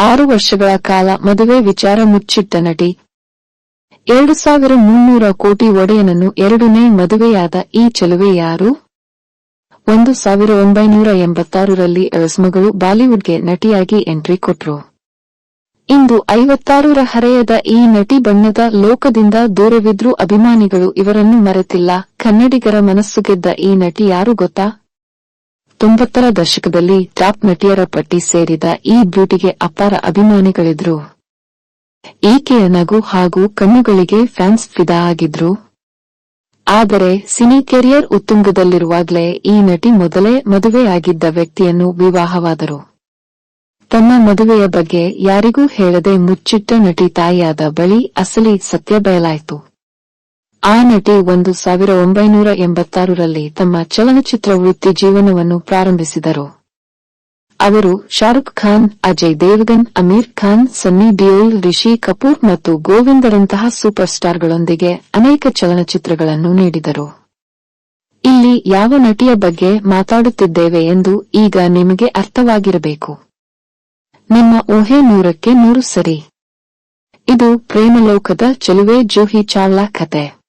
ಆರು ವರ್ಷಗಳ ಕಾಲ ಮದುವೆ ವಿಚಾರ ಮುಚ್ಚಿಟ್ಟ ನಟಿ. ಎರಡು ಸಾವಿರ ಮುನ್ನೂರ ಕೋಟಿ ಒಡೆಯನನ್ನು ಎರಡನೇ ಮದುವೆಯಾದ ಈ ಚೆಲುವೆ ಯಾರು? ಒಂದು ಸಾವಿರ ಒಂಬೈನೂರ ಎಂಬತ್ತಾರರಲ್ಲಿ ಅಸ್ಮಗಳು ಬಾಲಿವುಡ್ಗೆ ನಟಿಯಾಗಿ ಎಂಟ್ರಿ ಕೊಟ್ರು. ಇಂದು ಐವತ್ತಾರರ ಹರೆಯದ ಈ ನಟಿ ಬಣ್ಣದ ಲೋಕದಿಂದ ದೂರವಿದ್ರೂ ಅಭಿಮಾನಿಗಳು ಇವರನ್ನು ಮರೆತಿಲ್ಲ. ಕನ್ನಡಿಗರ ಮನಸ್ಸು ಗೆದ್ದ ಈ ನಟಿ ಯಾರು ಗೊತ್ತಾ? ತೊಂಬತ್ತರ ದಶಕದಲ್ಲಿ ಟಾಪ್ ನಟಿಯರ ಪಟ್ಟಿ ಸೇರಿದ ಈ ಬ್ಯೂಟಿಗೆ ಅಪಾರ ಅಭಿಮಾನಿಗಳಿದ್ರು. ಈಕೆಯ ನಗು ಹಾಗೂ ಕಣ್ಣುಗಳಿಗೆ ಫ್ಯಾನ್ಸ್ ಫಿದಾ ಆಗಿದ್ರು? ಆದರೆ ಸಿನಿ ಕೆರಿಯರ್ ಉತ್ತುಂಗದಲ್ಲಿರುವಾಗಲೇ ಈ ನಟಿ ಮೊದಲೇ ಮದುವೆಯಾಗಿದ್ದ ವ್ಯಕ್ತಿಯನ್ನು ವಿವಾಹವಾದರು. ತನ್ನ ಮದುವೆಯ ಬಗ್ಗೆ ಯಾರಿಗೂ ಹೇಳದೆ ಮುಚ್ಚಿಟ್ಟ ನಟಿ ತಾಯಿಯಾದ ಬಳಿ ಅಸಲಿ ಸತ್ಯ ಬಯಲಾಯಿತು. ಆ ನಟಿ ಒಂದು ಸಾವಿರ ಒಂಬೈನೂರ ಎಂಬತ್ತಾರರಲ್ಲಿ ತಮ್ಮ ಚಲನಚಿತ್ರ ವೃತ್ತಿ ಜೀವನವನ್ನು ಪ್ರಾರಂಭಿಸಿದರು. ಅವರು ಶಾರುಖ್ ಖಾನ್, ಅಜಯ್ ದೇವಗನ್, ಅಮೀರ್ ಖಾನ್, ಸನ್ನಿ ಡಿಯೋಲ್ ರಿಷಿ ಕಪೂರ್ ಮತ್ತು ಗೋವಿಂದರಂತಹ ಸೂಪರ್ ಸ್ಟಾರ್ಗಳೊಂದಿಗೆ ಅನೇಕ ಚಲನಚಿತ್ರಗಳನ್ನು ನೀಡಿದರು. ಇಲ್ಲಿ ಯಾವ ನಟಿಯ ಬಗ್ಗೆ ಮಾತಾಡುತ್ತಿದ್ದೇವೆ ಎಂದು ಈಗ ನಿಮಗೆ ಅರ್ಥವಾಗಿರಬೇಕು. ನಿಮ್ಮ ಊಹೆ ನೂರಕ್ಕೆ ನೂರು ಸರಿ. ಇದು ಪ್ರೇಮಲೋಕದ ಚೆಲುವೆ ಜೋಹಿ ಚಾವ್ಲಾ ಕತೆ.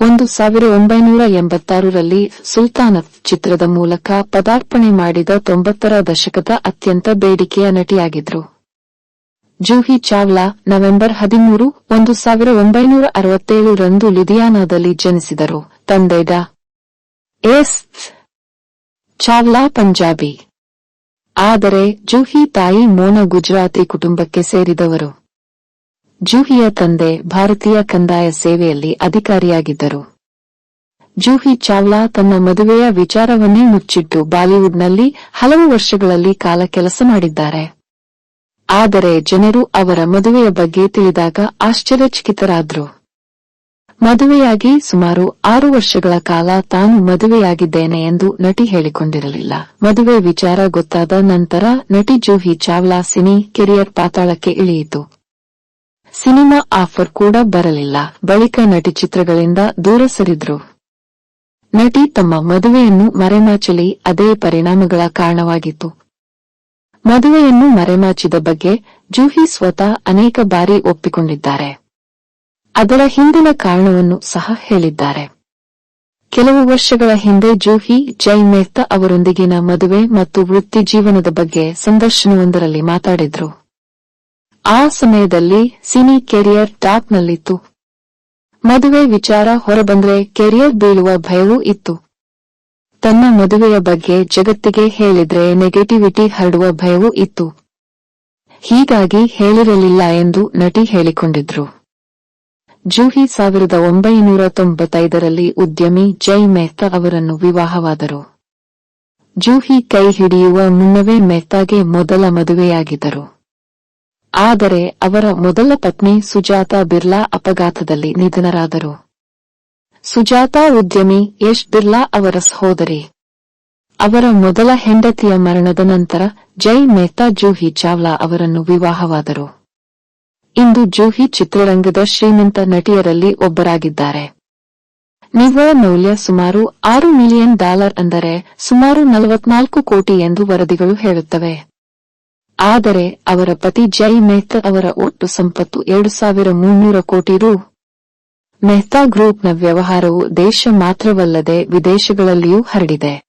ಒಂದು ಸಾವಿರ ಒಂಬೈನೂರ ಎಂಬತ್ತಾರರಲ್ಲಿ ಸುಲ್ತಾನ ಚಿತ್ರದ ಮೂಲಕ ಪದಾರ್ಪಣೆ ಮಾಡಿದ ತೊಂಬತ್ತರ ದಶಕದ ಅತ್ಯಂತ ಬೇಡಿಕೆಯ ನಟಿಯಾಗಿದ್ರು. ಜೂಹಿ ಚಾವ್ಲಾ ನವೆಂಬರ್ ಹದಿಮೂರು, ಒಂದು ಸಾವಿರ ಒಂಬೈನೂರ ಅರವತ್ತೇಳು ರಂದು ಲುಧಿಯಾನಾದಲ್ಲಿ ಜನಿಸಿದರು. ತಂದೆ ಡಾ. ಎಸ್. ಚಾವ್ಲಾ ಪಂಜಾಬಿ. ಆದರೆ ಜೂಹಿ ತಾಯಿ ಮೋನ ಗುಜರಾತಿ ಕುಟುಂಬಕ್ಕೆ ಸೇರಿದವರು. ಜೂಹಿಯ ತಂದೆ ಭಾರತೀಯ ಕಂದಾಯ ಸೇವೆಯಲ್ಲಿ ಅಧಿಕಾರಿಯಾಗಿದ್ದರು. ಜೂಹಿ ಚಾವ್ಲಾ ತನ್ನ ಮದುವೆಯ ವಿಚಾರವನ್ನೇ ಮುಚ್ಚಿಟ್ಟು ಬಾಲಿವುಡ್ನಲ್ಲಿ ಹಲವು ವರ್ಷಗಳಲ್ಲಿ ಕಾಲ ಕೆಲಸ ಮಾಡಿದ್ದಾರೆ. ಆದರೆ ಜನರು ಅವರ ಮದುವೆಯ ಬಗ್ಗೆ ತಿಳಿದಾಗ ಆಶ್ಚರ್ಯಚಕಿತರಾದ್ರು. ಮದುವೆಯಾಗಿ ಸುಮಾರು ಆರು ವರ್ಷಗಳ ಕಾಲ ತಾನು ಮದುವೆಯಾಗಿದ್ದೇನೆ ಎಂದು ನಟಿ ಹೇಳಿಕೊಂಡಿರಲಿಲ್ಲ. ಮದುವೆ ವಿಚಾರ ಗೊತ್ತಾದ ನಂತರ ನಟಿ ಜೂಹಿ ಚಾವ್ಲಾ ಸಿನಿ ಕೆರಿಯರ್ ಪಾತಾಳಕ್ಕೆ ಇಳಿಯಿತು. ಸಿನಿಮಾ ಆಫರ್ ಕೂಡ ಬರಲಿಲ್ಲ. ಬಳಿಕ ನಟಿ ಚಿತ್ರಗಳಿಂದ ದೂರ ಸರಿದ್ರು. ನಟಿ ತಮ್ಮ ಮದುವೆಯನ್ನು ಮರೆಮಾಚಲಿ ಅದೇ ಪರಿಣಾಮಗಳ ಕಾರಣವಾಗಿತ್ತು. ಮದುವೆಯನ್ನು ಮರೆಮಾಚಿದ ಬಗ್ಗೆ ಜೂಹಿ ಸ್ವತಃ ಅನೇಕ ಬಾರಿ ಒಪ್ಪಿಕೊಂಡಿದ್ದಾರೆ. ಅದರ ಹಿಂದಿನ ಕಾರಣವನ್ನು ಸಹ ಹೇಳಿದ್ದಾರೆ. ಕೆಲವು ವರ್ಷಗಳ ಹಿಂದೆ ಜೂಹಿ, ಜೈ ಮೆಹ್ತಾ ಅವರೊಂದಿಗಿನ ಮದುವೆ ಮತ್ತು ವೃತ್ತಿ ಜೀವನದ ಬಗ್ಗೆ ಸಂದರ್ಶನವೊಂದರಲ್ಲಿ ಮಾತಾಡಿದ್ರು. ಆ ಸಮಯದಲ್ಲಿ ಸಿನಿ ಕೆರಿಯರ್ ಟಾಪ್ನಲ್ಲಿತ್ತು ಮದುವೆ ವಿಚಾರ ಹೊರಬಂದ್ರೆ ಕೆರಿಯರ್ ಬೀಳುವ ಭಯವೂ ಇತ್ತು. ತನ್ನ ಮದುವೆಯ ಬಗ್ಗೆ ಜಗತ್ತಿಗೆ ಹೇಳಿದ್ರೆ ನೆಗೆಟಿವಿಟಿ ಹರಡುವ ಭಯವೂ ಇತ್ತು. ಹೀಗಾಗಿ ಹೇಳಿರಲಿಲ್ಲ ಎಂದು ನಟಿ ಹೇಳಿಕೊಂಡಿದ್ರು. ಜೂಹಿ ಸಾವಿರದ ಒಂಬೈನೂರ ತೊಂಬತ್ತೈದರಲ್ಲಿ ಉದ್ಯಮಿ ಜೈ ಮೆಹ್ತಾ ಅವರನ್ನು ವಿವಾಹವಾದರು. ಜೂಹಿ ಕೈ ಹಿಡಿಯುವ ಮುನ್ನವೇ ಮೆಹ್ತಾಗೆ ಮೊದಲ ಮದುವೆಯಾಗಿದ್ದರು. ಆದರೆ ಅವರ ಮೊದಲ ಪತ್ನಿ ಸುಜಾತಾ ಬಿರ್ಲಾ ಅಪಘಾತದಲ್ಲಿ ನಿಧನರಾದರು. ಸುಜಾತಾ ಉದ್ಯಮಿ ಯಶ್ ಬಿರ್ಲಾ ಅವರ ಸಹೋದರಿ. ಅವರ ಮೊದಲ ಹೆಂಡತಿಯ ಮರಣದ ನಂತರ ಜೈ ಮೆಹ್ತಾ ಜೂಹಿ ಚಾವ್ಲಾ ಅವರನ್ನು ವಿವಾಹವಾದರು. ಇಂದು ಜೂಹಿ ಚಿತ್ರರಂಗದ ಶ್ರೀಮಂತ ನಟಿಯರಲ್ಲಿ ಒಬ್ಬರಾಗಿದ್ದಾರೆ. ನಿವ್ವಳ ಮೌಲ್ಯ ಸುಮಾರು ಆರು ಮಿಲಿಯನ್ ಡಾಲರ್ ಅಂದರೆ ಸುಮಾರು ನಲವತ್ನಾಲ್ಕು ಕೋಟಿ ಎಂದು ವರದಿಗಳು ಹೇಳುತ್ತವೆ. ಆದರೆ ಅವರ ಪತಿ ಜೈ ಮೆಹ್ತಾ ಅವರ ಒಟ್ಟು ಸಂಪತ್ತು ಎರಡು ಸಾವಿರ ಮುನ್ನೂರ ಕೋಟಿ ರು. ಮೆಹ್ತಾ ಗ್ರೂಪ್ನ ವ್ಯವಹಾರವು ದೇಶ ಮಾತ್ರವಲ್ಲದೆ ವಿದೇಶಗಳಲ್ಲಿಯೂ ಹರಡಿದೆ.